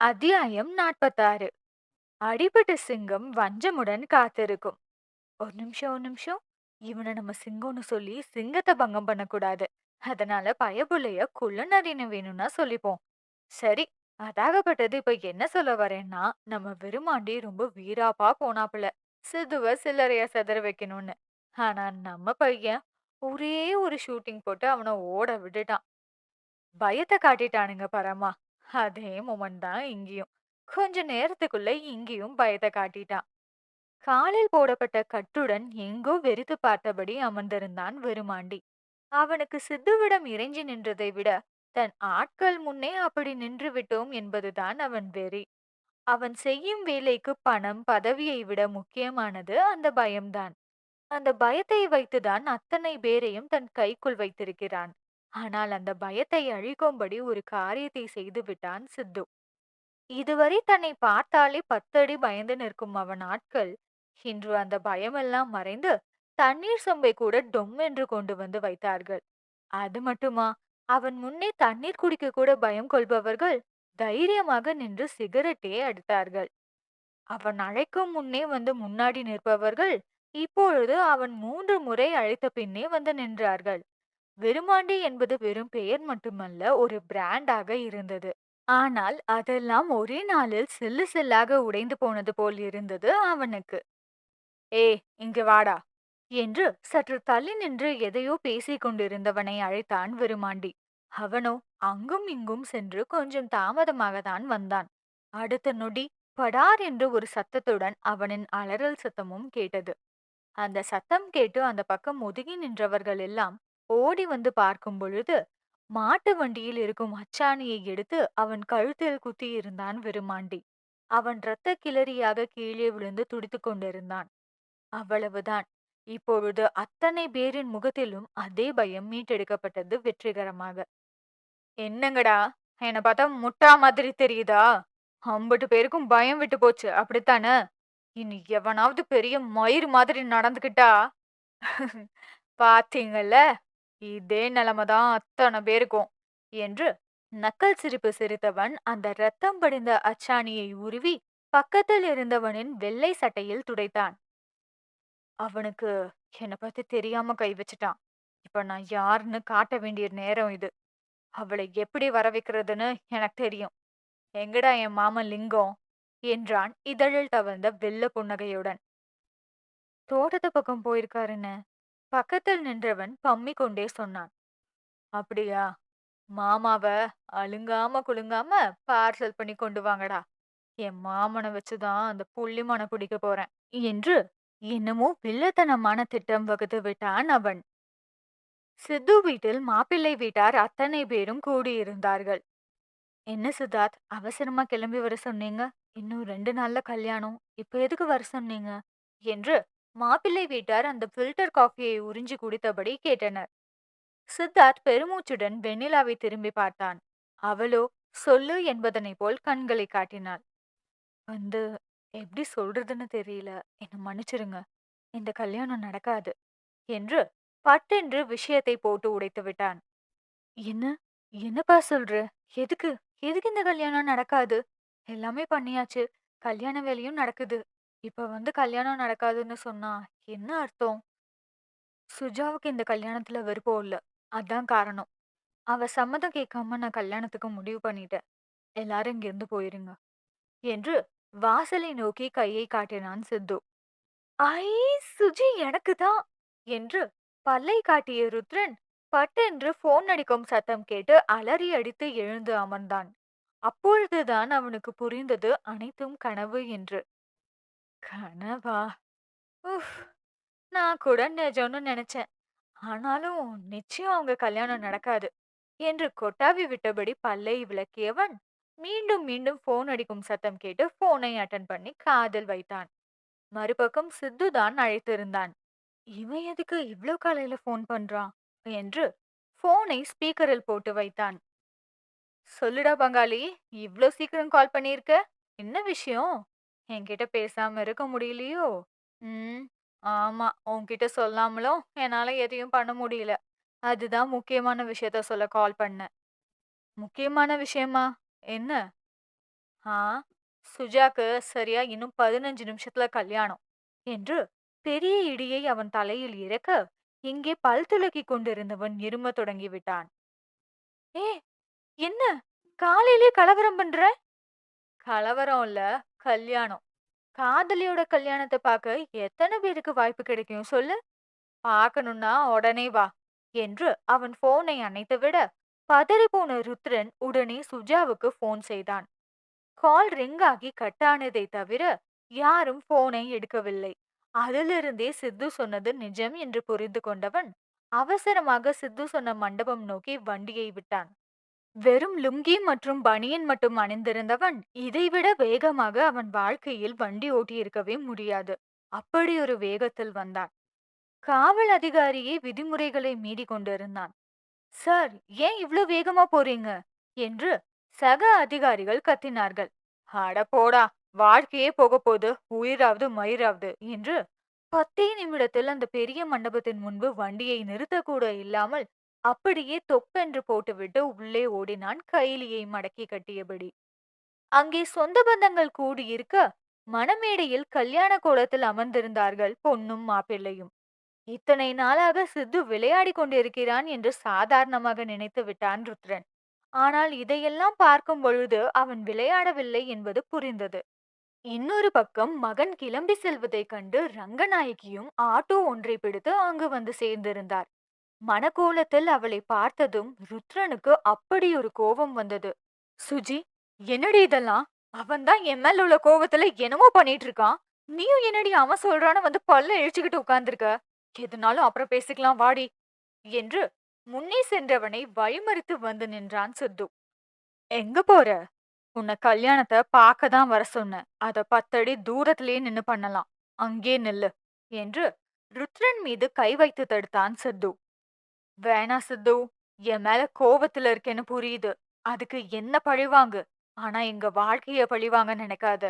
அத்தியாயம் நாற்பத்தாறு. அடிபட்ட சிங்கம் வஞ்சமுடன் காத்திருக்கும். ஒரு நிமிஷம் ஒரு நிமிஷம். இவனை நம்ம சிங்கம்னு சொல்லி சிங்கத்தை பங்கம் பண்ணக்கூடாது. அதனால பயபுள்ளைய குள்ளநரின்னு வேணும்னா சொல்லிப்போம். சரி அதாகப்பட்டது. இப்ப என்ன சொல்ல வரேன்னா நம்ம விருமாண்டி ரொம்ப வீராப்பா போனாப்புல. சிதுவ சில்லறைய செதற வைக்கணும்னு. ஆனா நம்ம பையன் ஒரே ஒரு ஷூட்டிங் போட்டு அவனை ஓட விட்டுட்டான். பயத்தை காட்டிட்டானுங்க பரமா. அதே மொமெண்ட் தான் இங்கேயும். கொஞ்ச நேரத்துக்குள்ள இங்கேயும் பயத்தை காட்டிட்டான். காலில் போடப்பட்ட கட்டுடன் எங்கோ வெறித்து பார்த்தபடி அமர்ந்திருந்தான் வெறுமாண்டி. அவனுக்கு சித்துவிடம் இறைஞ்சி நின்றதை விட தன் ஆட்கள் முன்னே அப்படி நின்று விட்டோம் என்பதுதான் அவன் வெறி. அவன் செய்யும் வேலைக்கு பணம் பதவியை விட முக்கியமானது அந்த பயம்தான். அந்த பயத்தை வைத்துதான் அத்தனை பேரையும் தன் கைக்குள் வைத்திருக்கிறான். ஆனால் அந்த பயத்தை அழிக்கும்படி ஒரு காரியத்தை செய்து விட்டான் சித்து. இதுவரை தன்னை பார்த்தாலே பத்தடி பயந்து நிற்கும் அவன் ஆட்கள் இன்று அந்த பயமெல்லாம் மறைந்து தண்ணீர் சொம்பை கூட டொம் என்று கொண்டு வந்து வைத்தார்கள். அது மட்டுமா அவன் முன்னே தண்ணீர் குடிக்க கூட பயம் கொள்பவர்கள் தைரியமாக நின்று சிகரெட்டே அடித்தார்கள். அவன் அழைக்கும் முன்னே வந்து முன்னாடி நிற்பவர்கள் இப்பொழுது அவன் மூன்று முறை அழைத்த பின்னே வந்து நின்றார்கள். விருமாண்டி என்பது வெறும் பெயர் மட்டுமல்ல ஒரு பிராண்டாக இருந்தது. ஆனால் அதெல்லாம் ஒரே நாளில் சில்லு சில்லாக உடைந்து போனது போல் இருந்தது அவனுக்கு. ஏ இங்கு வாடா என்று சற்று தள்ளி நின்று எதையோ பேசிக் கொண்டிருந்தவனை அழைத்தான் விருமாண்டி அவனோ அங்கும் இங்கும் சென்று கொஞ்சம் தாமதமாகத்தான் வந்தான். அடுத்த நொடி படார் என்று ஒரு சத்தத்துடன் அவனின் அலறல் சத்தமும் கேட்டது. அந்த சத்தம் கேட்டு அந்த பக்கம் ஒதுங்கி நின்றவர்கள் எல்லாம் ஓடி வந்து பார்க்கும் பொழுது மாட்டு வண்டியில் இருக்கும் அச்சாணியை எடுத்து அவன் கழுத்தில் குத்தியிருந்தான் விருமாண்டி அவன் இரத்த கிளறியாக கீழே விழுந்து துடித்துக் கொண்டிருந்தான். அவ்வளவுதான். இப்பொழுது அத்தனை பேரின் முகத்திலும் அதே பயம் மீட்டெடுக்கப்பட்டது வெற்றிகரமாக. என்னங்கடா? என்னை பார்த்தா முட்டா மாதிரி தெரியுதா? அம்பட்டு பேருக்கும் பயம் விட்டு போச்சு அப்படித்தானே? இனி எவனாவது பெரிய மயிர் மாதிரி நடந்துக்கிட்டா? பாத்தீங்கல்ல? இதே நிலைமைதான் அத்தனை பேருக்கும் என்று நக்கல் சிரிப்பு சிரித்தவன் அந்த ரத்தம் படிந்த அச்சாணியை உருவி பக்கத்தில் இருந்தவனின் வெள்ளை சட்டையில் துடைத்தான். அவனுக்கு என்னை பத்தி தெரியாம கை வச்சுட்டான். இப்ப நான் யாருன்னு காட்ட வேண்டிய நேரம் இது. அவளை எப்படி வர வைக்கிறதுன்னு எனக்கு தெரியும். எங்கடா என் மாமன் லிங்கம்? என்றான் இதழில் தவழ்ந்த வெள்ள புன்னகையுடன். தோட்டத்து பக்கம் போயிருக்காருன்னு. பக்கத்தில் நின்றவன் பம்மி கொண்டே சொன்னான் அப்படியா? மாமாவ அழுங்காம குலுங்காம பார்சல் பண்ணி கொண்டு வாங்கடா. என் மாமனை வச்சுதான் அந்த புள்ளிமான குடிக்க போறேன். என்று என்னமோ வில்லத்தனமான திட்டம் வகுத்து விட்டான் அவன். சித்து வீட்டில் மாப்பிள்ளை வீட்டார் அத்தனை பேரும் கூடியிருந்தார்கள். என்ன சித்தார்த் அவசரமா கிளம்பி வர சொன்னீங்க? இன்னும் ரெண்டு நாள்ல கல்யாணம். இப்ப எதுக்கு வர சொன்னீங்க? என்று மாப்பிள்ளை வீட்டார் அந்த ஃபில்டர் காஃபியை உறிஞ்சி குடித்தபடி கேட்டனர். சித்தார்த் பெருமூச்சுடன் வெண்ணிலாவை திரும்பி பார்த்தான். அவளோ சொல்லு என்பதனை போல் கண்களை காட்டினாள். வந்து எப்படி சொல்றதுன்னு தெரியல. என்ன மன்னிச்சிருங்க. இந்த கல்யாணம் நடக்காது என்று பட்டென்று விஷயத்தை போட்டு உடைத்து விட்டான். என்ன? என்னப்பா சொல்ற? எதுக்கு? எதுக்கு இந்த கல்யாணம் நடக்காது? எல்லாமே பண்ணியாச்சு. கல்யாண வேலையும் நடக்குது. இப்ப வந்து கல்யாணம் நடக்காதுன்னு சொன்னா என்ன அர்த்தம்? சுஜாவுக்கு இந்த கல்யாணத்துல விருப்பம் இல்ல. அதான் காரணம். அவ சம்மதம் கேட்காம நான் கல்யாணத்துக்கு முடிவு பண்ணிட்டேன். எல்லாரும் இங்கிருந்து போயிருங்க. என்று வாசலை நோக்கி கையை காட்டினான் சித்து. ஐ சுஜி எனக்கு தான்! என்று பல்லை காட்டிய ருத்ரன் பட்டென்று போன் அடிக்கும் சத்தம் கேட்டு அலறி அடித்து எழுந்து அமர்ந்தான். அப்பொழுதுதான் அவனுக்கு புரிந்தது அனைத்தும் கனவு என்று. கனவா? உஃப் நான் கூட நிஜம்னு நினைச்சேன். ஆனாலும் நிச்சயம் அவங்க கல்யாணம் நடக்காது. என்று கொட்டாவி விட்டபடி பல்லை விளக்கியவன் மீண்டும் மீண்டும் போன் அடிக்கும் சத்தம் கேட்டு போனை அட்டன் பண்ணி காதில் வைத்தான். மறுபக்கம் சித்து தான் அழைத்திருந்தான். இவன் எதுக்கு இவ்ளோ காலையில போன் பண்றான்? என்று போனை ஸ்பீக்கரில் போட்டு வைத்தான். சொல்லுடா பங்காளி இவ்ளோ சீக்கிரம் கால் பண்ணியிருக்க? என்ன விஷயம்? என்கிட்ட பேசாம இருக்க முடியலையோ? ம் ஆமா. உன்கிட்ட சொல்லாமலும் என்னால எதையும் பண்ண முடியல. அதுதான் முக்கியமான விஷயத்த சொல்ல கால் பண்ணேன் முக்கியமான விஷயமா? என்ன? ஆ சுஜாக்கு சரியா இன்னும் பதினஞ்சு நிமிஷத்துல கல்யாணம் என்று பெரிய இடியை அவன் தலையில் இறக்க இங்கே பல் துலக்கி கொண்டிருந்தவன் இரும தொடங்கி விட்டான். ஏ என்ன? காலையிலே கலவரம் பண்ற? கலவரம் இல்ல. கல்யாணம். காதலியோட கல்யாணத்தை பார்க்க எத்தனை பேருக்கு வாய்ப்பு கிடைக்கும் சொல்லு? பார்க்கணும்னா உடனே வா என்று அவன் போனை அணைத்து விட பதறி போன ருத்ரன் உடனே சுஜாவுக்கு போன் செய்தான். கால் ரிங் ஆகி கட்டானதை தவிர யாரும் போனை எடுக்கவில்லை. அதிலிருந்தே சித்து சொன்னது நிஜம் என்று புரிந்து கொண்டவன் அவசரமாக சித்து சொன்ன மண்டபம் நோக்கி வண்டியை விட்டான். வெறும் லுங்கி மற்றும் பனியன் மட்டும் அணிந்திருந்தவன் இதைவிட வேகமாக அவன் வாழ்க்கையில் வண்டி ஓட்டியிருக்கவே முடியாது. அப்படி ஒரு வேகத்தில் வந்தான். காவல் அதிகாரியே விதிமுறைகளை மீறி கொண்டிருந்தான். சார் ஏன் இவ்ளோ வேகமா போறீங்க? என்று சக அதிகாரிகள் கத்தினார்கள். அட போடா வாழ்க்கையே போக போது உயிராவது மயிராவது என்று பத்தே நிமிடத்தில் அந்த பெரிய மண்டபத்தின் முன்பு வண்டியை நிறுத்தக்கூட இல்லாமல் அப்படியே தொப்பென்று போட்டுவிட்டு உள்ளே ஓடினான் கைலியை மடக்கி கட்டியபடி. அங்கே சொந்த பந்தங்கள் கூடியிருக்க மணமேடையில் கல்யாண கோலத்தில் அமர்ந்திருந்தார்கள் பொன்னும் மாப்பிள்ளையும். இத்தனை நாளாக சித்து விளையாடி கொண்டிருக்கிறான் என்று சாதாரணமாக நினைத்து விட்டான் ருத்ரன். ஆனால் இதையெல்லாம் பார்க்கும் பொழுது அவன் விளையாடவில்லை என்பது புரிந்தது. இன்னொரு பக்கம் மகன் கிளம்பி செல்வதைக் கண்டு ரங்கநாயகியும் ஆட்டோ ஒன்றை பிடித்து அங்கு வந்து சேர்ந்திருந்தார். மனக்கோலத்தில் அவளை பார்த்ததும் ருத்ரனுக்கு அப்படி ஒரு கோபம் வந்தது. சுஜி என்னடி இதெல்லாம்? அவன்தான் என் மேல உள்ள கோவத்துல என்னமோ பண்ணிட்டு இருக்கான். நீயும் என்னடி அவன் சொல்றான்னு வந்து பல்ல இழிச்சுக்கிட்டு உட்கார்ந்துருக்க? எதுனாலும் அப்புறம் பேசிக்கலாம் வாடி என்று முன்னே சென்றவனை வழிமறித்து வந்து நின்றான் சித்து. எங்க போற? உன்னை கல்யாணத்தை பார்க்க தான் வர சொன்னேன். அத பத்தடி தூரத்திலேயே நின்னு பண்ணலாம். அங்கே நில்லு என்று ருத்ரன் மீது கை வைத்து தடுத்தான் சித்து. வேணா சித்து என் மேல கோவத்துல இருக்கேன்னு புரியுது. அதுக்கு என்ன பழிவாங்கு? ஆனா எங்க வாழ்க்கைய பழிவாங்க நினைக்காத.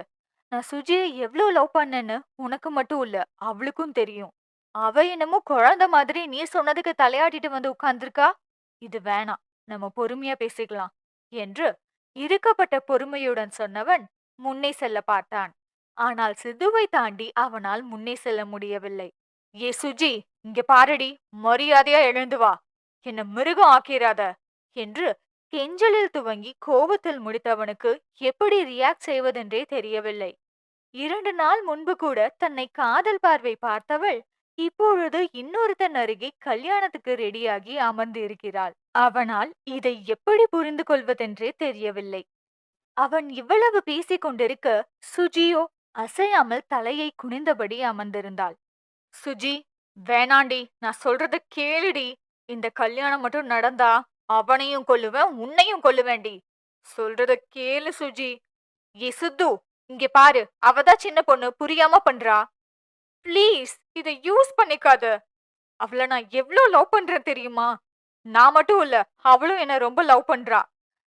நான் சுஜியை எவ்வளவு லவ் பண்ணேன்னு உனக்கு மட்டும் இல்ல அவளுக்கும் தெரியும். அவ என்னமோ குழந்தை மாதிரி நீ சொன்னதுக்கு தலையாட்டிட்டு வந்து உட்கார்ந்துருக்கா? இது வேணாம் நம்ம பொறுமையா பேசிக்கலாம் என்று இருக்கப்பட்ட பொறுமையுடன் சொன்னவன் முன்னே செல்ல பார்த்தான். ஆனால் சிதுவை தாண்டி அவனால் முன்னே செல்ல முடியவில்லை. ஏ சுஜி இங்க பாரடி மரியாதையா எழுந்து வா. என்ன மிருகம் ஆக்கிறாத என்று கெஞ்சலில் துவங்கி கோபத்தில் முடித்தவனுக்கு எப்படி ரியாக்ட் செய்வதென்றே தெரியவில்லை. இரண்டு நாள் முன்பு கூட தன்னை காதல் பார்வை பார்த்தவள் இப்பொழுது இன்னொருத்தன் அருகே கல்யாணத்துக்கு ரெடியாகி அமர்ந்து இருக்கிறாள் அவனால் இதை எப்படி புரிந்து கொள்வதென்றே தெரியவில்லை. அவன் இவ்வளவு பேசிக் கொண்டிருக்க சுஜியோ அசையாமல் தலையை குனிந்தபடி அமர்ந்திருந்தாள். சுஜி வேணாண்டி நான் சொல்றத கேளுடி. இந்த கல்யாணம் மட்டும் நடந்தா அவனையும் கொல்லுவேன் உன்னையும் கொல்லுவேண்டி. சொல்றத கேளு சுஜி. ஏ சித்து இங்க பாரு அவதான் சின்ன பொண்ணு புரியாம பண்றா. ப்ளீஸ் இதை யூஸ் பண்ணிக்காத. அவள நான் எவ்ளோ லவ் பண்றேன் தெரியுமா? நான் மட்டும் இல்ல அவளும் என்ன ரொம்ப லவ் பண்றா.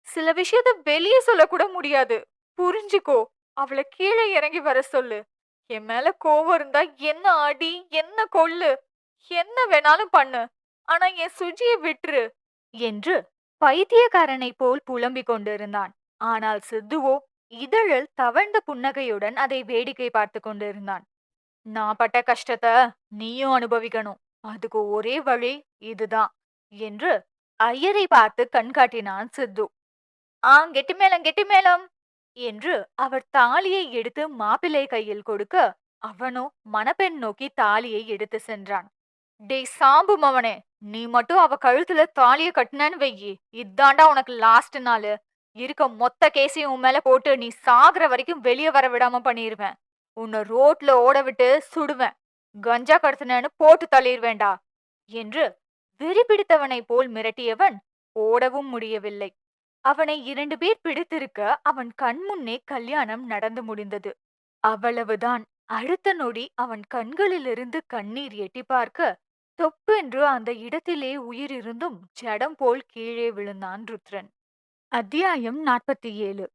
சில விஷயத்த வெளியே சொல்ல கூட முடியாது. புரிஞ்சுக்கோ அவளை கீழே இறங்கி வர சொல்லு. என் மேல கோவம் இருந்தா என்ன அடி என்ன கொள்ளு என்ன வேணாலும் பண்ணு ஆனா என் சுஜியை விட்டுரு என்று பைத்தியக்காரனை போல் புலம்பிக் கொண்டிருந்தான். ஆனால் சித்துவோ இதழில் தவழ்ந்த புன்னகையுடன் அதை வேடிக்கை பார்த்து கொண்டிருந்தான். நான் பட்ட கஷ்டத்தை நீயும் அனுபவிக்கணும். அதுக்கு ஒரே வழி இதுதான் என்று ஐயரை பார்த்து கண்காட்டினான் சித்து. ஆ கெட்டி மேளம் கெட்டி மேளம் என்று அவர் தாலியை எடுத்து மாப்பிள்ளை கையில் கொடுக்க அவனோ மணப்பெண் நோக்கி தாலியை எடுத்து சென்றான். டேய் சாம்பு மவனே நீ மட்டும் அவ கழுத்துல தாலிய கட்டினன்னு வெய்யி இதாண்டா உனக்கு லாஸ்ட் நாள். இருக்க மொத்த கேசையும் உன் மேல போட்டு நீ சாகுற வரைக்கும் வெளியே வர விடாம பண்ணிடுவேன் உன்னை ரோட்ல ஓட விட்டு சுடுவேன். கஞ்சா கடத்தினு போட்டு தள்ளிடுவேண்டா என்று வெறி பிடித்தவனைப் போல் மிரட்டியவன் ஓடவும் முடியவில்லை. அவனை இரண்டு பேர் பிடித்திருக்க அவன் கண்முன்னே கல்யாணம் நடந்து முடிந்தது. அவ்வளவுதான். அடுத்த நொடி அவன் கண்களிலிருந்து கண்ணீர் எட்டி பார்க்க தொப்பென்று அந்த இடத்திலே உயிரிருந்தும் ஜடம் போல் கீழே விழுந்தான் ருத்ரன். அத்தியாயம் நாற்பத்தி ஏழு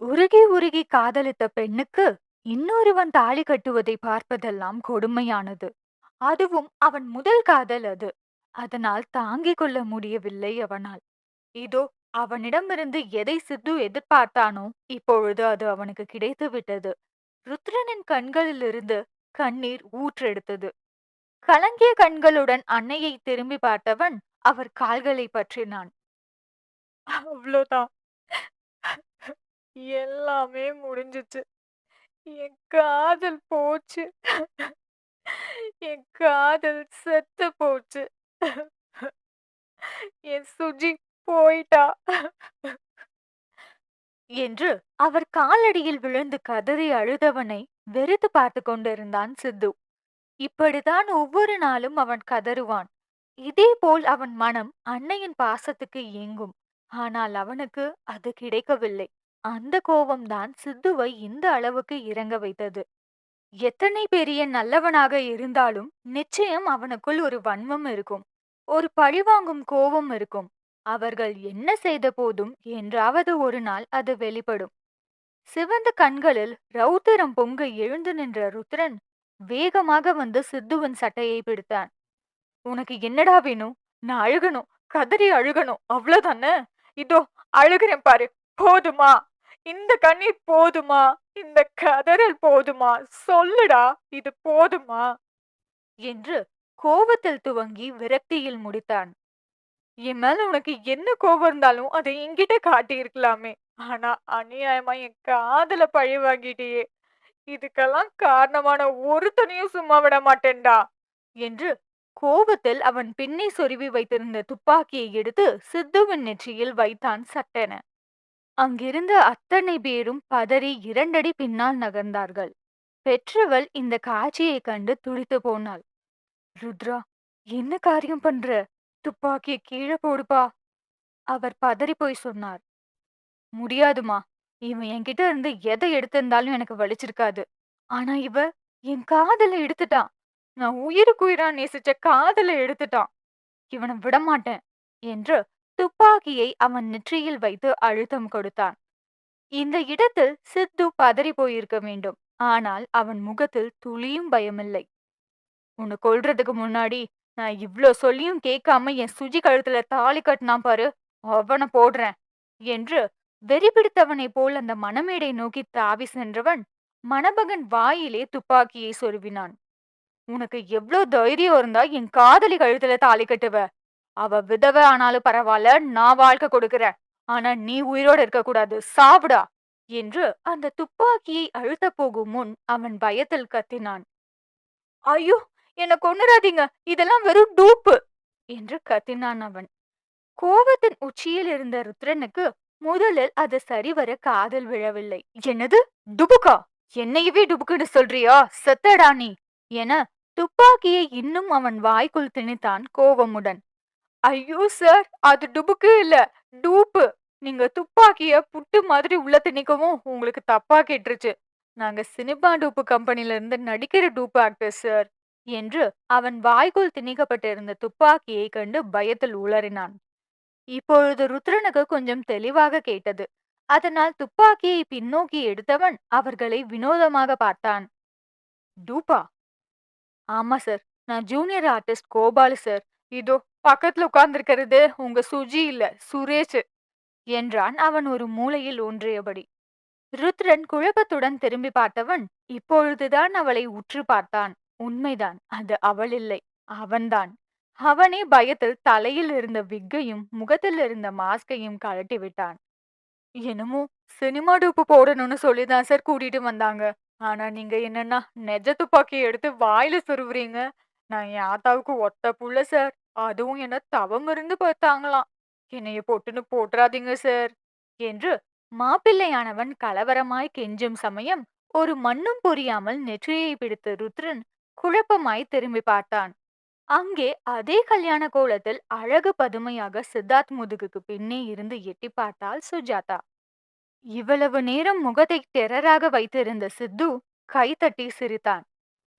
உருகி உருகி காதலித்த பெண்ணுக்கு இன்னொருவன் தாலி கட்டுவதை பார்ப்பதெல்லாம் கொடுமையானது. அதுவும் அவன் முதல் காதல் அது. அதனால் தாங்கிக் கொள்ள முடியவில்லை அவனால். இதோ அவனிடமிருந்து எதை சித்து எதிர்பார்த்தானோ இப்பொழுது அது அவனுக்கு கிடைத்து விட்டது. ருத்ரனின் கண்களிலிருந்து கண்ணீர் ஊற்றெடுத்தது. கலங்கிய கண்களுடன் அன்னையை திரும்பி பார்த்தவன் அவர் கால்களை பற்றினான். அவ்வளோதான். எல்லாமே முடிஞ்சிச்சு. என் காதல் போச்சு. என் காதல் செத்து போச்சு. என் சுஜி போயிட்டா. என்று அவர் காலடியில் விழுந்து கதறி அழுதவனை வெறுத்து பார்த்து கொண்டிருந்தான் சித்து. இப்படித்தான் ஒவ்வொரு நாளும் அவன் கதறுவான். இதேபோல் அவன் மனம் அன்னையின் பாசத்துக்கு ஏங்கும் ஆனால் அவனுக்கு அது கிடைக்கவில்லை. அந்த கோபம்தான் சித்துவை இந்த அளவுக்கு இறங்க வைத்தது. எத்தனை பெரிய நல்லவனாக இருந்தாலும் நிச்சயம் அவனுக்குள் ஒரு வன்மம் இருக்கும். ஒரு பழிவாங்கும் கோபம் இருக்கும். அவர்கள் என்ன செய்த போதும் என்றாவது ஒரு நாள் அது வெளிப்படும். சிவந்த கண்களில் ரௌத்திரம் பொங்க எழுந்து நின்ற ருத்ரன் வேகமாக வந்து சித்துவின் சட்டையை பிடித்தான். உனக்கு என்னடா வேணும்? நான் அழுகணும். கதறி அழுகணும். அவ்வளவுதானே? இதோ அழுகிறேன் பாரு. போதுமா? இந்த கண்ணீர் போதுமா? இந்த கதறல் போதுமா? சொல்லுடா. இது போதுமா? என்று கோபத்தில் துவங்கி விரக்தியில் முடித்தான். என் மேல உனக்கு என்ன கோபம் இருந்தாலும் அதை என்கிட்ட காட்டியிருக்கலாமே. ஆனா அநியாயமா என் காதல பழி வாங்கிட்டியே. இதுக்கெல்லாம் காரணமான ஒருத்தனையும் சும்மா விட மாட்டேன்டா. என்று கோபத்தில் அவன் பின்னே சொருவி வைத்திருந்த துப்பாக்கியை எடுத்து சித்துவின் நெற்றியில் வைத்தான் சட்டென. அங்கிருந்த அத்தனை பேரும் பதறி இரண்டடி பின்னால் நகர்ந்தார்கள். பெற்றவள் இந்த காட்சியை கண்டு துடித்து போனாள். ருத்ரா என்ன காரியம் பண்ற? துப்பாக்கிய கீழே போடுப்பா. அவர் பதறி போய் சொன்னார். முடியாதுமா இவன் என்கிட்ட இருந்து எதை எடுத்திருந்தாலும் எனக்கு வலிச்சிருக்காது. ஆனா இவ என் காதல எடுத்துட்டான். நான் உயிருக்குயிரா நேசிச்ச காதல எடுத்துட்டான். இவனை விடமாட்டேன் என்று துப்பாக்கியை அவன் நெற்றியில் வைத்து அழுத்தம் கொடுத்தான். இந்த இடத்தில் சித்து பதறி போயிருக்க வேண்டும். ஆனால் அவன் முகத்தில் துளியும் பயமில்லை. உன்னை கொல்றதுக்கு முன்னாடி நான் இவ்ளோ சொல்லியும் கேட்காம என் சுஜி கழுத்துல தாலி கட்டினான் பாரு அவனை போடுறேன் என்று வெறி பிடித்தவனைப் போல் அந்த மணமேடை நோக்கி தாவி சென்றவன் மணமகன் வாயிலே துப்பாக்கியை சொருவினான். உனக்கு எவ்ளோ தைரியம் இருந்தா என் காதலி கழுத்துல தாலி கட்டுவ அவ விதவ ஆனாலும் பரவாயில்ல நான் வாழ்க்கை கொடுக்கறேன் ஆனா நீ உயிரோட இருக்கக்கூடாது சாவுடா என்று அந்த துப்பாக்கியை அழுத்த போகும் முன் அவன் பயத்தில் கத்தினான். ஐயோ என்னை கொன்னுறாதீங்க. இதெல்லாம் வெறும் டூப்பு என்று கத்தினான் அவன். கோபத்தின் உச்சியில் இருந்த ருத்ரனுக்கு முதலில் அது சரிவர காதல் விழவில்லை. என்னது? டுபுக்கா? என்னையவே டுபுக்குன்னு சொல்றியா? செத்தடா நீ! என துப்பாக்கியை இன்னும் அவன் வாய்க்குள் திணித்தான் கோபமுடன். ஐயோ சார் அது டுபுக்கு இல்ல டூப்பு. நீங்க துப்பாக்கிய புட்டு மாதிரி உள்ள திணிக்கவும் உங்களுக்கு தப்பா கேட்டுருச்சு. நாங்க சினிமா டூப்பு கம்பெனில இருந்து நடிக்கிற டூப்பு ஆக்டர் சார். என்று அவன் வாய்க்குள் திணிக்கப்பட்டிருந்த துப்பாக்கியை கண்டு பயத்தில் உளறினான். இப்பொழுது ருத்ரனுக்கு கொஞ்சம் தெளிவாக கேட்டது. அதனால் துப்பாக்கியை பின்னோக்கி எடுத்தவன் அவர்களை வினோதமாக பார்த்தான். டூபா ஆமா சார் நான் ஜூனியர் ஆர்டிஸ்ட் கோபாலு சார் இதோ பக்கத்துல உட்கார்ந்துருக்கிறது. உங்க சுஜி இல்ல சுரேஷ் என்றான் அவன் ஒரு மூலையில் ஊன்றியபடி ருத்ரன் குழப்பத்துடன் திரும்பி பார்த்தவன் இப்பொழுதுதான் அவளை உற்று பார்த்தான். உண்மைதான். அது அவள் இல்லை அவன்தான். அவனே பயத்தில் தலையில் இருந்த விக்கையும் முகத்தில் இருந்த மாஸ்கையும் கழட்டி விட்டான். என்னமோ சினிமா டூப்பு போடணும்னு சொல்லிதான் சார் கூட்டிட்டு வந்தாங்க. ஆனா நீங்க என்னன்னா நெஜ துப்பாக்கி எடுத்து வாயில சொருவுறீங்க? நான் என் ஆத்தாவுக்கு ஒத்த புள்ள சார். அதுவும் என்ன தவம் இருந்து பார்த்தாங்களாம். என்னைய பொட்டுன்னு போட்டுறாதீங்க சார். என்று மாப்பிள்ளையானவன் கலவரமாய் கெஞ்சும் சமயம் ஒரு மண்ணும் புரியாமல் நெற்றியை பிடித்த ருத்ரன் குழப்பமாய் திரும்பி பார்த்தான். அங்கே அதே கல்யாண கோலத்தில் அழகு பதுமையாக சித்தார்த் முதுகுக்கு பின்னே இருந்து எட்டி பார்த்தாள் சுஜாதா. இவ்வளவு நேரம் முகத்தை டெரராக வைத்திருந்த சித்து கைத்தட்டி சிரித்தான்.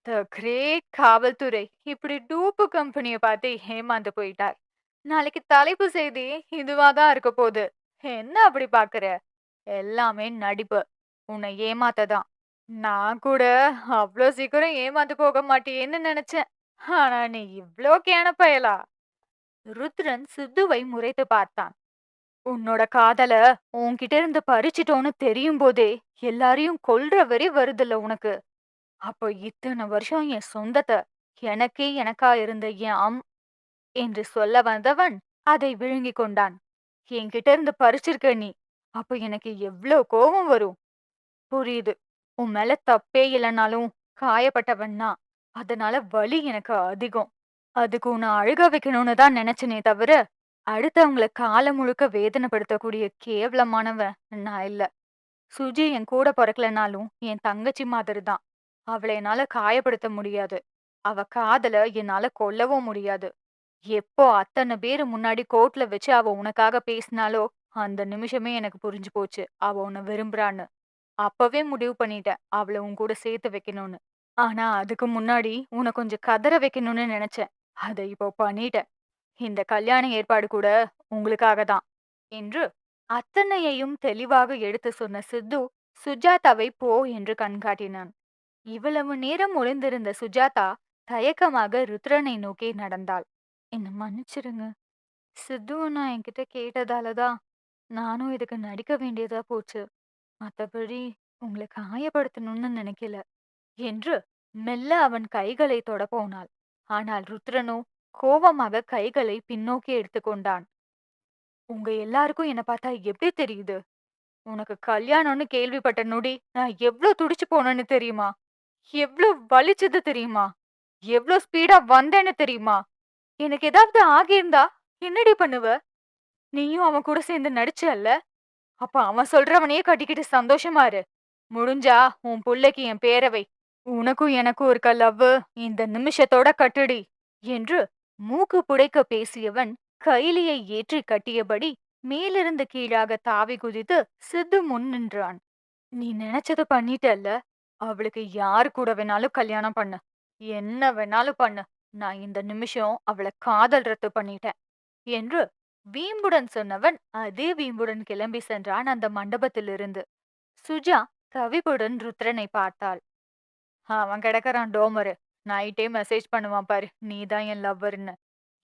த கிரேட் காவல்துறை! இப்படி டூப்பு கம்பெனியை பார்த்து ஏமாந்து போயிட்டார். நாளைக்கு தலைப்பு செய்தி இதுவாதான் இருக்க போகுது. என்ன அப்படி பாக்குற எல்லாமே நடிப்பு. உன்னை ஏமாத்ததான். நான் கூட அவ்வளோ சீக்கிரம் ஏமாந்து போக மாட்டேன்னு நினைச்சேன். ஆனா நீ இவ்ளோ கேன பயலா? ருத்ரன் சித்துவை முறைத்து பார்த்தான். உன்னோட காதல உன்கிட்ட இருந்து பறிச்சிட்டோன்னு தெரியும் போதே எல்லாரையும் கொல்ற வரி வருதுல்ல உனக்கு. அப்போ இத்தனை வருஷம் என் சொந்தத்தை எனக்கே எனக்கா இருந்த என் அம் என்று சொல்ல வந்தவன் அதை விழுங்கிக் கொண்டான். என்கிட்ட இருந்து பறிச்சிருக்க நீ அப்போ எனக்கு எவ்ளோ கோபம் வரும்? புரியுது. உன் மேல தப்பே இல்லைனாலும் காயப்பட்டவன்னா அதனால வலி எனக்கு அதிகம். அதுக்கு உன்னை அழுக வைக்கணும்னு தான் நினைச்சனே தவிர அடுத்தவங்கள காலம் முழுக்க வேதனைப்படுத்தக்கூடிய கேவலமானவன் நான் இல்ல. சுஜி என் கூட பிறக்கலனாலும் என் தங்கச்சி மாதிரி தான். அவளை என்னால காயப்படுத்த முடியாது. அவ காதல என்னால கொல்லவும் முடியாது. எப்போ அத்தனை பேரு முன்னாடி கோர்ட்ல வச்சு அவ உனக்காக பேசினாலோ அந்த நிமிஷமே எனக்கு புரிஞ்சு போச்சு. அவ உன்னை விரும்புறான்னு. அப்பவே முடிவு பண்ணிட்டேன். அவளை உன் கூட சேர்த்து வைக்கணும்னு. ஆனா அதுக்கு முன்னாடி உன்னை கொஞ்சம் கதற வைக்கணும்னு நினைச்சேன். அதை இப்போ பண்ணிட்டேன். இந்த கல்யாண ஏற்பாடு கூட உங்களுக்காக தான். என்று அத்தனையையும் தெளிவாக எடுத்து சொன்ன சித்து சுஜாதாவை போ என்று கண்காட்டினான் இவ்வளவு நேரம் ஒளிந்திருந்த சுஜாதா தயக்கமாக ருத்ரனை நோக்கி நடந்தாள். என்ன மன்னிச்சிருங்க. சித்து நான் என்கிட்ட கேட்டதாலதான் நானும் இதுக்கு நடிக்க வேண்டியதா போச்சு. மத்தபடி உங்களை காயப்படுத்தணும்னு நினைக்கல. என்று மெல்ல அவன் கைகளை தொட போனாள் ஆனால் ருத்ரனோ கோபமாக கைகளை பின்னோக்கி எடுத்துக்கொண்டான் உங்க எல்லாருக்கும் என்ன பார்த்தா எப்படி தெரியுது? உனக்கு கல்யாணம்னு கேள்விப்பட்ட நொடி நான் எவ்ளோ துடிச்சு போனேன்னு தெரியுமா? எவ்ளோ வலிச்சது தெரியுமா? எவ்ளோ ஸ்பீடா வந்தேன்னு தெரியுமா? எனக்கு ஏதாவது ஆகியிருந்தா என்னடி பண்ணுவ? நீயும் அவன் கூட சேர்ந்து நடிச்சல்ல? அப்ப அவன் சொல்றவனையே கட்டிக்கிட்டு சந்தோஷமா இரு. முடிஞ்சா உன் புள்ளைக்கு என் பேரவை உனக்கும் எனக்கும் இருக்க லவ் இந்த நிமிஷத்தோட கட்டுடி என்று மூக்கு புடைக்க பேசியவன் கைலியை ஏற்றி கட்டியபடி மேலிருந்து கீழாக தாவி குதித்து சித்து முன் நின்றான். நீ நினைச்சது பண்ணிட்டல்ல அவளுக்கு யாரு கூட வேணாலும் கல்யாணம் பண்ணு. என்ன வேணாலும் பண்ணு. நான் இந்த நிமிஷம் அவளை காதல் ரத்து பண்ணிட்டேன் என்று வீம்புடன் சொன்னவன் அதே வீம்புடன் கிளம்பி சென்றான் அந்த மண்டபத்திலிருந்து. சுஜா தவிப்புடன் ருத்ரனை பார்த்தாள். அவன் கிடக்கிறான் டோமரு. நைட்டே மெசேஜ் பண்ணுவான் பாரு. நீதான் என் லவ்வர்னு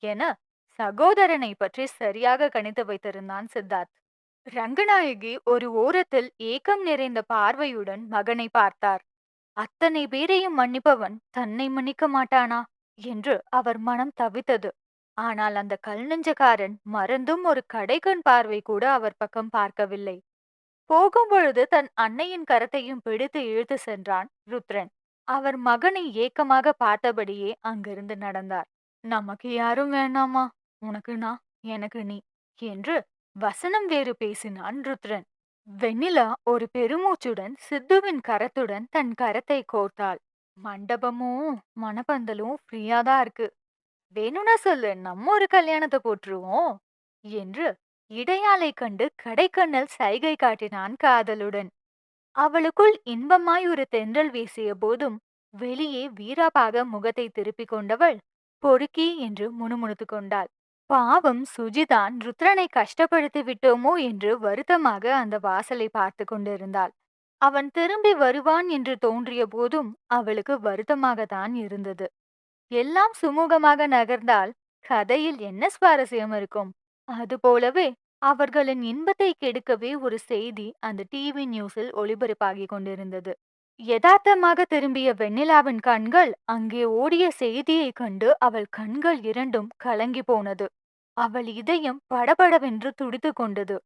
என சகோதரனை பற்றி சரியாக கணித்து வைத்திருந்தான் சித்தார்த். ரங்கநாயகி ஒரு ஓரத்தில் ஏக்கம் நிறைந்த பார்வையுடன் மகனை பார்த்தார். அத்தனை பேரையும் மன்னிப்பவன் தன்னை மன்னிக்க மாட்டானா? என்று அவர் மனம் தவித்தது. ஆனால் அந்த கல் நெஞ்சக்காரன் மறந்தும் ஒரு கடைக்கண் பார்வை கூட அவர் பக்கம் பார்க்கவில்லை. போகும்பொழுது தன் அன்னையின் கரத்தையும் பிடித்து இழுத்து சென்றான் ருத்ரன். அவர் மகனை ஏக்கமாக பார்த்தபடியே அங்கிருந்து நடந்தார். நமக்கு யாரும் வேணாமா? உனக்கு நான் எனக்கு நீ என்று வசனம் வேறு பேசினான் ருத்ரன். வெண்ணிலா ஒரு பெருமூச்சுடன் சித்துவின் கரத்துடன் தன் கரத்தை கோர்த்தாள். மண்டபமும் மணப்பந்தலும் ஃப்ரீயா தான் இருக்கு. வேணும்னா சொல்லு நம்ம ஒரு கல்யாணத்தை போட்டுருவோம் என்று இடையாலை கண்டு கடைக்கண்ணல் சைகை காட்டினான் காதலுடன். அவளுக்குள் இன்பமாய் ஒரு தென்றல் வீசிய போதும் வெளியே வீராபாக முகத்தை திருப்பிக் கொண்டவள் பொறுக்கி என்று முணுமுணுத்துக் கொண்டாள். பாவம் சுஜிதான் ருத்ரனை கஷ்டப்படுத்தி விட்டோமோ என்று வருத்தமாக அந்த வாசலை பார்த்து கொண்டிருந்தாள். அவன் திரும்பி வருவான் என்று தோன்றிய போதும் அவளுக்கு வருத்தமாகத்தான் இருந்தது. எல்லாம் சுமூகமாக நகர்ந்தால் கதையில் என்ன சுவாரஸ்யம் இருக்கும்? அதுபோலவே அவர்களின் இன்பத்தை கெடுக்கவே ஒரு செய்தி அந்த டிவி நியூஸில் ஒளிபரப்பாகி கொண்டிருந்தது. யதார்த்தமாக திரும்பிய வெண்ணிலாவின் கண்கள் அங்கே ஓடிய செய்தியைக் கண்டு அவள் கண்கள் இரண்டும் கலங்கி போனது. அவள் இதயம் படபடவென்று துடித்து கொண்டது.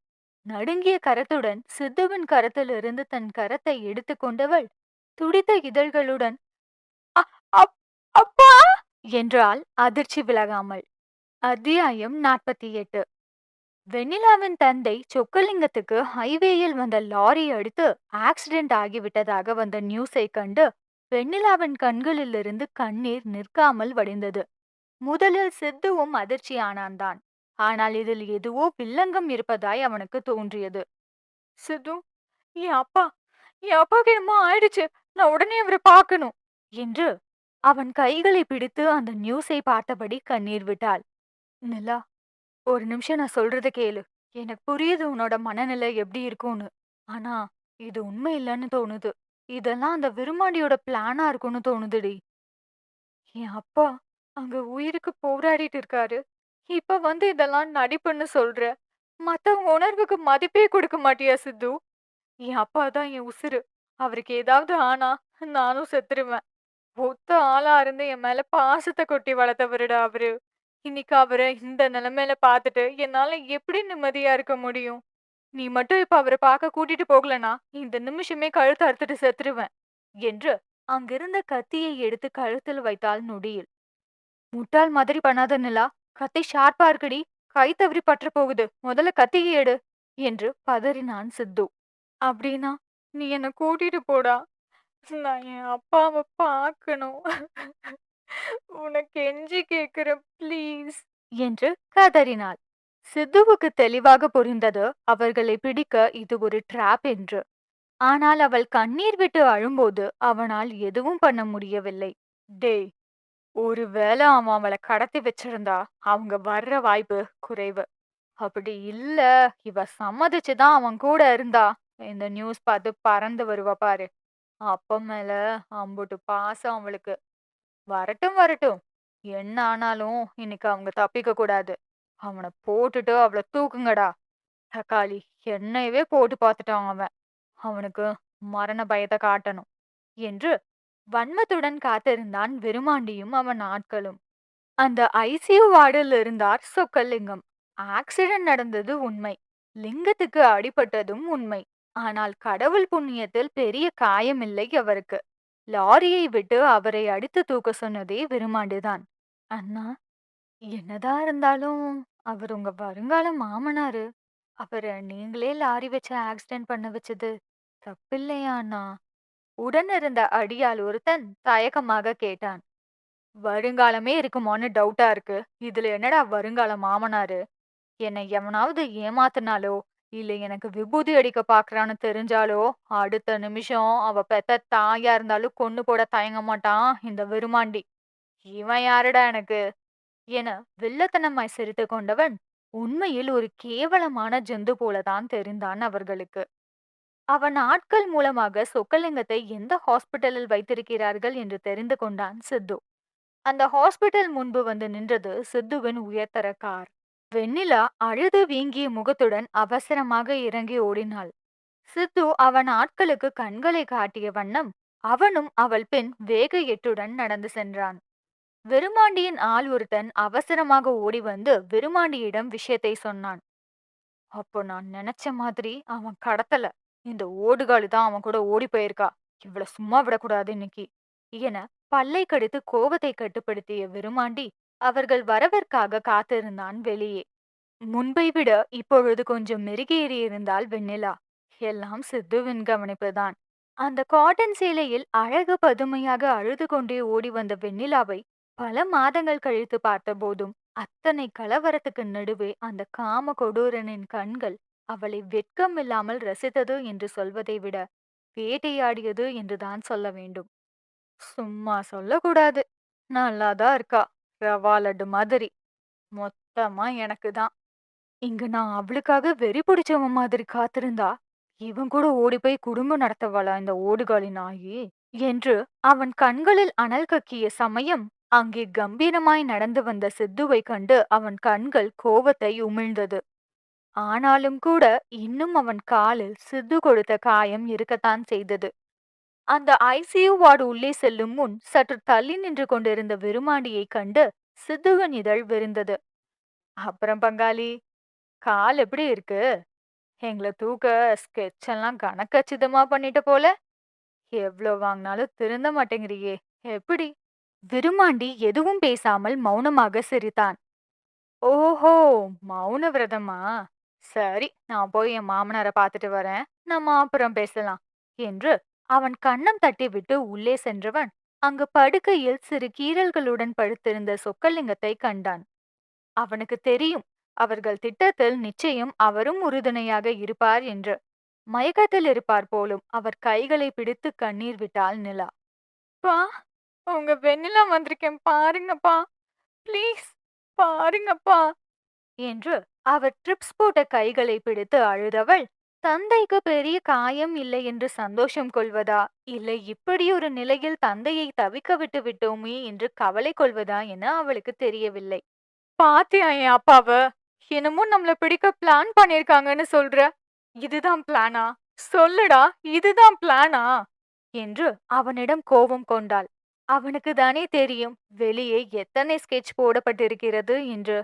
நடுங்கிய கரத்துடன் சித்துவின் கரத்திலிருந்து தன் கரத்தை எடுத்துக்கொண்டவள் துடித்த இதழ்களுடன் அப்பா! என்றாள் அதிர்ச்சி விலகாமல். அத்தியாயம் நாற்பத்தி எட்டு. வெண்ணிலாவின் தந்தை சொக்கலிங்கத்துக்கு ஹைவேயில் வந்த லாரி அடித்து ஆக்சிடென்ட் ஆகிவிட்டதாக வந்த நியூஸை கண்டு வெண்ணிலாவின் கண்களிலிருந்து கண்ணீர் நிற்காமல் வடிந்தது. முதலில் சித்துவும் அதிர்ச்சியானான் தான். ஆனால் இதில் எதுவோ வில்லங்கம் இருப்பதாய் அவனுக்கு தோன்றியது. சித்து என் அப்பா என் அப்பா என்னமோ ஆயிடுச்சு? நான் உடனே அவரை பார்க்கணும் என்று அவன் கைகளை பிடித்து அந்த நியூஸை பார்த்தபடி கண்ணீர் விட்டாள். நிலா ஒரு நிமிஷம் நான் சொல்றத கேளு. எனக்கு புரியுது உன்னோட மனநிலை எப்படி இருக்கும்னு. ஆனா இது உண்மை இல்லைன்னு தோணுது. இதெல்லாம் அந்த விருமாண்டியோட பிளானா இருக்கும்னு தோணுதுடி. என் அப்பா அங்க உயிருக்கு போராடிட்டு இருக்காரு. இப்ப வந்து இதெல்லாம் நடிப்புன்னு சொல்ற. மத்தவங்க உணர்வுக்கு மதிப்பே கொடுக்க மாட்டியா சித்து? என் அப்பா தான் என் உசுரு அவருக்கு ஏதாவது ஆனா நானும் செத்துருவேன். ஒத்த ஆளா இருந்து என் மேல பாசத்தை கொட்டி வளர்த்தவருடா அவரு. இன்னைக்கு அவரை இந்த நிலைமையில பார்த்துட்டு என்னால எப்படி நிம்மதியா இருக்க முடியும்? நீ மட்டும் இப்ப அவரை பார்க்க கூட்டிட்டு போகலனா இந்த நிமிஷமே கழுத்து அறுத்துட்டு செத்துருவேன் என்று அங்கிருந்த கத்தியை எடுத்து கழுத்தில் வைத்தாள் நொடியில். முட்டாள் மாதிரி பண்ணாத நிலா கத்தி ஷார்ப்பா இருக்குடி. கை தவறி பற்ற போகுது. முதல்ல கத்தியை எடு என்று பதறினான் சித்து. அப்படின்னா நீ என்ன கூட்டிட்டு போடா. நான் என் அப்பாவை பார்க்கணும் உனக்கு எஞ்சி கேக்குறேன் ப்ளீஸ் என்று கதறினாள். சித்துவுக்கு தெளிவாக புரிந்தது அவர்களை பிடிக்க இது ஒரு ட்ராப் என்று. ஆனால் அவள் கண்ணீர் விட்டு அழும்போது அவனால் எதுவும் பண்ண முடியவில்லை. டேய் ஒருவேளை அவன் அவளை கடத்தி வச்சிருந்தா அவங்க வர்ற வாய்ப்பு குறைவு. அப்படி இல்ல இவ சம்மதிச்சுதான் அவன் கூட இருந்தா. இந்த நியூஸ் பார்த்து பறந்து வருவா பாரு. அப்ப மேல அம்புட்டு பாசம் அவளுக்கு. வரட்டும் வரட்டும். என்ன ஆனாலும் இன்னைக்கு அவங்க தப்பிக்க கூடாது. அவனை போட்டுட்டு அவளை தூக்குங்கடா. தக்காளி என்னையவே போட்டு பார்த்துட்டான் அவன். அவனுக்கு மரண பயத்தை காட்டணும் என்று வன்மத்துடன் காத்திருந்தான் விருமாண்டியும் அவன் ஆட்களும் அந்த ஐசியூ வார்டில் இருந்தார் சொக்கலிங்கம். ஆக்சிடென்ட் நடந்தது உண்மை. லிங்கத்துக்கு அடிபட்டதும் உண்மை. ஆனால் கடவுள் புண்ணியத்தில் பெரிய காயமில்லை அவருக்கு. லாரியை விட்டு அவரை அடித்து தூக்க சொன்னதே விருமாண்டிதான் அண்ணா என்னதான் இருந்தாலும் அவர் உங்க வருங்கால மாமனாரு. அவரை நீங்களே லாரி வச்சு ஆக்சிடென்ட் பண்ண வச்சது தப்பில்லையா அண்ணா? உடன் இருந்த ஒருத்தன் தயக்கமாக கேட்டான். வருங்காலமே இருக்குமோன்னு டவுட்டா இருக்கு. இதுல என்னடா வருங்கால மாமனாரு? என்னை எவனாவது ஏமாத்தினாலோ இல்ல எனக்கு விபூதி அடிக்க பாக்குறான்னு தெரிஞ்சாலோ அடுத்த நிமிஷம் அவ பெத்த தாயா இருந்தாலும் கொன்னு போட தயங்க மாட்டான் இந்த விருமாண்டி இவன் யாருடா எனக்கு? என வில்லத்தனமாய் சிரித்து கொண்டவன் உண்மையில் ஒரு கேவலமான ஜந்து போலதான் தெரிந்தான் அவர்களுக்கு. அவன் ஆட்கள் மூலமாக சொக்கலிங்கத்தை எந்த ஹாஸ்பிட்டலில் வைத்திருக்கிறார்கள் என்று தெரிந்து கொண்டான் சித்து. அந்த ஹாஸ்பிட்டல் முன்பு வந்து நின்றது சித்துவின் உயர்தர கார். வெண்ணிலா அழுது வீங்கிய முகத்துடன் அவசரமாக இறங்கி ஓடினாள். சித்து அவன் ஆட்களுக்கு கண்களை காட்டிய வண்ணம் அவனும் அவள் பெண் வேக எட்டுடன் நடந்து சென்றான். வெறுமாண்டியின் ஆள் ஒருத்தன் அவசரமாக ஓடி வந்து வெறுமாண்டியிடம் விஷயத்தை சொன்னான். அப்போ நான் நினைச்ச மாதிரி அவன் கடத்தல. இந்த ஓடுகாலி தான் அவன் கூட ஓடி போயிருக்கா. இவ்வளவு சும்மா விடக்கூடாது இன்னைக்கு என பல்லை கடித்து கோபத்தை கட்டுப்படுத்திய வெறுமாண்டி அவர்கள் வரவிற்காக காத்திருந்தான் வெளியே. முன்பை விட இப்பொழுது கொஞ்சம் மெருகேறி இருந்தால் வெண்ணிலா எல்லாம் சித்துவின் கவனிப்புதான் அந்த காட்டன் சேலையில் அழகு பதுமையாக அழுது கொண்டே ஓடி வந்த வெண்ணிலாவை பல மாதங்கள் கழித்து பார்த்தபோதும் அத்தனை கலவரத்துக்கு நடுவே அந்த காம கொடூரனின் கண்கள் அவளை வெட்கம் இல்லாமல் ரசித்தது என்று சொல்வதை விட வேட்டையாடியது என்றுதான் சொல்ல வேண்டும். சும்மா சொல்லக்கூடாது. நல்லாதான் இருக்கா. ரவா லட்டு மாதிரி. மொத்தமா எனக்கு தான். இங்க நான் அவளுக்காக வெறி பிடிச்சவன் மாதிரி காத்திருந்தா இவன் கூட ஓடி போய் குடும்பம் நடத்தவாளா இந்த ஓடுகாலி நாயி? என்று அவன் கண்களில் அனல் கக்கிய சமயம் அங்கே கம்பீரமாய் நடந்து வந்த சித்துவை கண்டு அவன் கண்கள் கோபத்தை உமிழ்ந்தது. ஆனாலும் கூட இன்னும் அவன் காலில் சித்து கொடுத்த காயம் இருக்கத்தான் செய்தது. அந்த ஐசியூ வார்டு உள்ளே செல்லும் முன் சற்று தள்ளி நின்று கொண்டிருந்த விருமாண்டியைக் கண்டு சித்துவன் இதழ் விரிந்தது. அப்புறம் பங்காளி கால் எப்படி இருக்கு? எங்களை தூக்க ஸ்கெட்ச் எல்லாம் கணக்கச்சிதமா பண்ணிட்ட போல. எவ்ளோ வாங்கினாலும் திருந்த மாட்டேங்கிறியே. எப்படி? விருமாண்டி எதுவும் பேசாமல் மௌனமாக சிரித்தான். ஓஹோ மௌன விரதமா? சரி நான் போய் என் மாமனாரை பார்த்துட்டு வரேன். நம்ம அப்புறம் பேசலாம் என்று அவன் கண்ணம் தட்டிவிட்டு உள்ளே சென்றவன் அங்கு படுக்கையில் சிறு கீறல்களுடன் படுத்திருந்த சொக்கலிங்கத்தை கண்டான். அவனுக்கு தெரியும் அவர்கள் திட்டத்தில் நிச்சயம் அவரும் உறுதுணையாக இருப்பார் என்று. மயக்கத்தில் இருப்பார் போலும் அவர் கைகளை பிடித்து கண்ணீர் விட்டாள் நிலா. பா உங்க வெண்ணிலா வந்திருக்கேன் பாருங்கப்பா. ப்ளீஸ் பாருங்கப்பா. என்று அவர் ட்ரிப்ஸ் போட்ட கைகளை பிடித்து அழுதவள் தந்தைக்கு பெரிய காயம் இல்லை என்று சந்தோஷம் கொள்வதா? இல்லை இப்படி ஒரு நிலையில் தந்தையை தவிக்க விட்டு விட்டோமே என்று கவலை கொள்வதா என அவளுக்கு தெரியவில்லை. பாத்தியா என் அப்பாவ? என்னமோ நம்மள பிடிக்க பிளான் பண்ணிருக்காங்கன்னு சொல்ற. இதுதான் பிளானா சொல்லுடா இதுதான் பிளானா என்று அவனிடம் கோபம் கொண்டாள். அவனுக்கு தானே தெரியும் வெளியே எத்தனை ஸ்கெட்ச் போடப்பட்டிருக்கிறது என்று.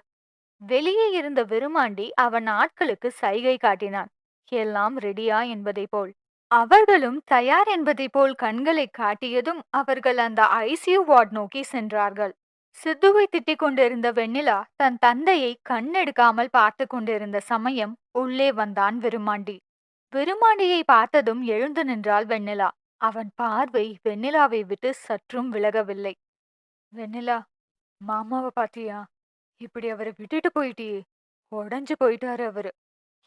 வெளியே இருந்த விருமாண்டி அவன் ஆட்களுக்கு சைகை காட்டினான். எல்லாம் ரெடியா என்பதை போல். அவர்களும் தயார் என்பதை போல் கண்களை காட்டியதும் அவர்கள் அந்த ஐசியூ வார்ட் நோக்கி சென்றார்கள். சித்துவை திட்டிக் கொண்டிருந்த வெண்ணிலா தன் தந்தையை கண்ணெடுக்காமல் பார்த்து கொண்டிருந்த சமயம் உள்ளே வந்தான் விருமாண்டி விருமாண்டியை பார்த்ததும் எழுந்து நின்றாள் வெண்ணிலா. அவன் பார்வை வெண்ணிலாவை விட்டு சற்றும் விலகவில்லை. வெண்ணிலா மாமாவை பாத்தியா இப்படி அவரை விட்டுட்டு போயிட்டியே. உடஞ்சு போயிட்டாரு அவரு.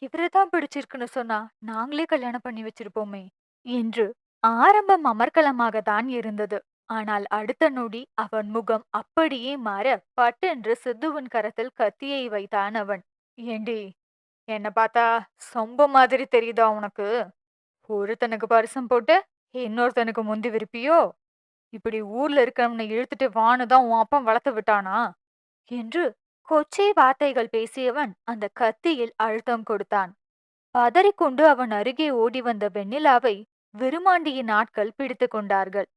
இவரைதான் பிடிச்சிருக்குன்னு சொன்னா நாங்களே கல்யாணம் பண்ணி வச்சிருப்போமே என்று ஆரம்பம் அமர்க்கலமாக தான் இருந்தது. ஆனால் அடுத்த நொடி அவன் முகம் அப்படியே மாற பட்டென்று சித்துவின் கரத்தில் கத்தியை வைத்தான் அவன். ஏண்டி என்ன பார்த்தா சொம்ப மாதிரி தெரியுதா உனக்கு? ஒருத்தனுக்கு பரிசம் போட்டு இன்னொருத்தனுக்கு முந்தி விருப்பியோ? இப்படி ஊர்ல இருக்கிறவனை இழுத்துட்டு வானுதான் உன் அப்பன் வளர்த்து விட்டானா? என்று கொச்சை வார்த்தைகள் பேசியவன் அந்த கத்தியில் அழுத்தம் கொடுத்தான். பதறிக்கொண்டு அவன் அருகே ஓடி வந்த வெண்ணிலாவை விருமாண்டியின் ஆட்கள் பிடித்து கொண்டார்கள்.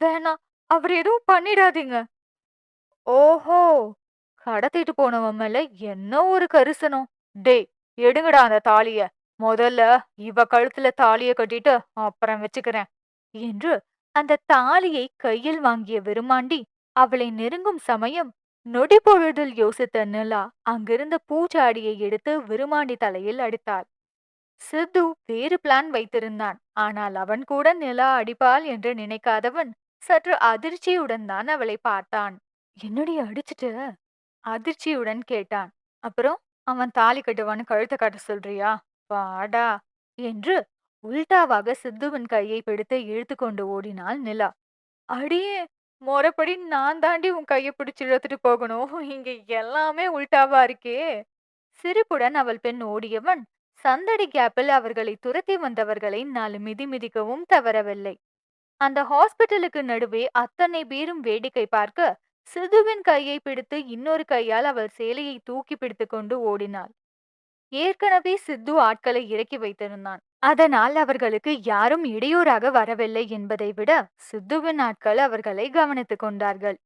வேணா அவர் எதுவும் பண்ணிடாதீங்க. ஓஹோ கடத்திட்டு போனவன் மேல என்ன ஒரு கரிசனம்? டேய் எடுங்கடா அந்த தாலிய. முதல்ல இவ கழுத்துல தாலிய கட்டிட்டு அப்புறம் வச்சுக்கிறேன். என்று அந்த தாலியை கையில் வாங்கிய விருமாண்டி அவளை நெருங்கும் சமயம் நொடி பொழுதில் யோசித்த நிலா அங்கிருந்த பூச்சாடியை எடுத்து விருமாண்டி தலையில் அடித்தாள். சித்து வேறு பிளான் வைத்திருந்தான். ஆனால் அவன் கூட நிலா அடிப்பாள் என்று நினைக்காதவன் சற்று அதிர்ச்சியுடன் தான் அவளை பார்த்தான். என்னடி அடிச்சிட்டு? அதிர்ச்சியுடன் கேட்டான். அப்புறம் அவன் தாலி கட்டுவான்னு கழுத்த காட்ட சொல்றியா? வாடா! என்று உல்டாவாக சித்துவின் கையை பிடித்து இழுத்து கொண்டு ஓடினாள் நிலா. அடியே! முறைப்படி நான் தாண்டி உன் கையை பிடிச்சு இழுத்துட்டு போகணும். இங்க எல்லாமே உல்டாவா இருக்கே. சிரிப்புடன் அவள் பெண் ஓடியவன் சந்தடி கேப்பில் அவர்களை துரத்தி வந்தவர்களை நாலு மிதி மிதிக்கவும் தவறவில்லை. அந்த ஹாஸ்பிட்டலுக்கு நடுவே அத்தனை பேரும் வேடிக்கை பார்க்க சிதுவின் கையை பிடித்து இன்னொரு கையால் அவள் சேலையை தூக்கி பிடித்து கொண்டு ஓடினாள். ஏற்கனவே சித்து ஆட்களை இறக்கி வைத்திருந்தான். அதனால் அவர்களுக்கு யாரும் இடையூறாக வரவில்லை என்பதை விட சித்துவின் ஆட்கள் அவர்களை கவனித்துக் கொண்டார்கள்.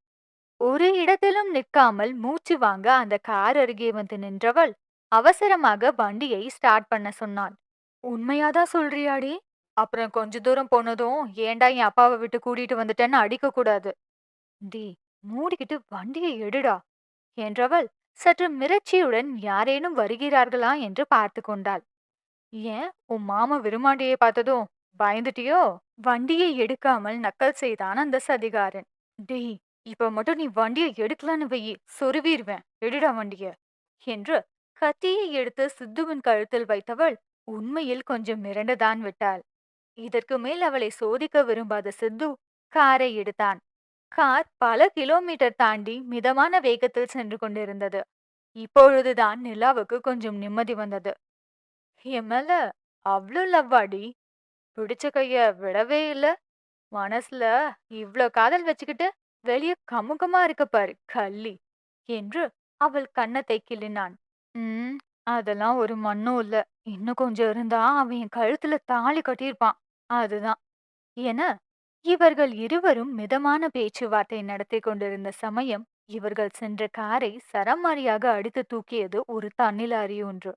ஒரு இடத்திலும் நிற்காமல் மூச்சு வாங்க அந்த கார் அருகே வந்து நின்றவள் அவசரமாக வண்டியை ஸ்டார்ட் பண்ண சொன்னாள். உண்மையாதான் சொல்றியாடி? அப்புறம் கொஞ்ச தூரம் போனதும் ஏண்டா என் அப்பாவை விட்டு கூட்டிட்டு வந்துட்டேன்னு அடிக்க கூடாது டி மூடிக்கிட்டு வண்டியை எடுடா என்றவள் சற்று மிரட்சியுடன் யாரேனும் வருகிறார்களா என்று பார்த்து கொண்டாள். ஏன்? உன் மாமா விருமாண்டியை பார்த்ததும் பயந்துட்டியோ? வண்டியை எடுக்காமல் நக்கல் செய்தான் அந்த சதிகாரன். டேய் இப்ப மட்டும் நீ வண்டியை எடுக்கலான்னு வெயி சொருவிடுவேன் எடுடா வண்டிய என்று கத்தியை எடுத்து சித்துவின் கழுத்தில் வைத்தவள் உண்மையில் கொஞ்சம் மிரண்டுதான் விட்டாள். இதற்கு மேல் அவளை சோதிக்க விரும்பாத சித்து காரை எடுத்தான். கார் பல கிலோமீட்டர் தாண்டி மிதமான வேகத்தில் சென்று கொண்டிருந்தது. இப்பொழுதுதான் நிலாவுக்கு கொஞ்சம் நிம்மதி வந்தது. என் மேல அவ்வளோ லவ்வாடி பிடிச்ச கைய விடவே இல்ல. மனசுல இவ்ளோ காதல் வச்சுக்கிட்டு வெளிய கமுகமா இருக்க பாரு கள்ளி என்று அவள் கன்னத்தை கிள்ளினான். உம் அதெல்லாம் ஒரு மண்ணும் இல்ல. இன்னும் கொஞ்சம் இருந்தா அவன் என் கழுத்துல தாலி கட்டியிருப்பான். அதுதான். என இவர்கள் இருவரும் மிதமான பேச்சுவார்த்தை நடத்தி கொண்டிருந்த சமயம் இவர்கள் சென்ற காரை சரமாரியாக அடித்து தூக்கியது ஒரு தண்ணிலாரி ஒன்று.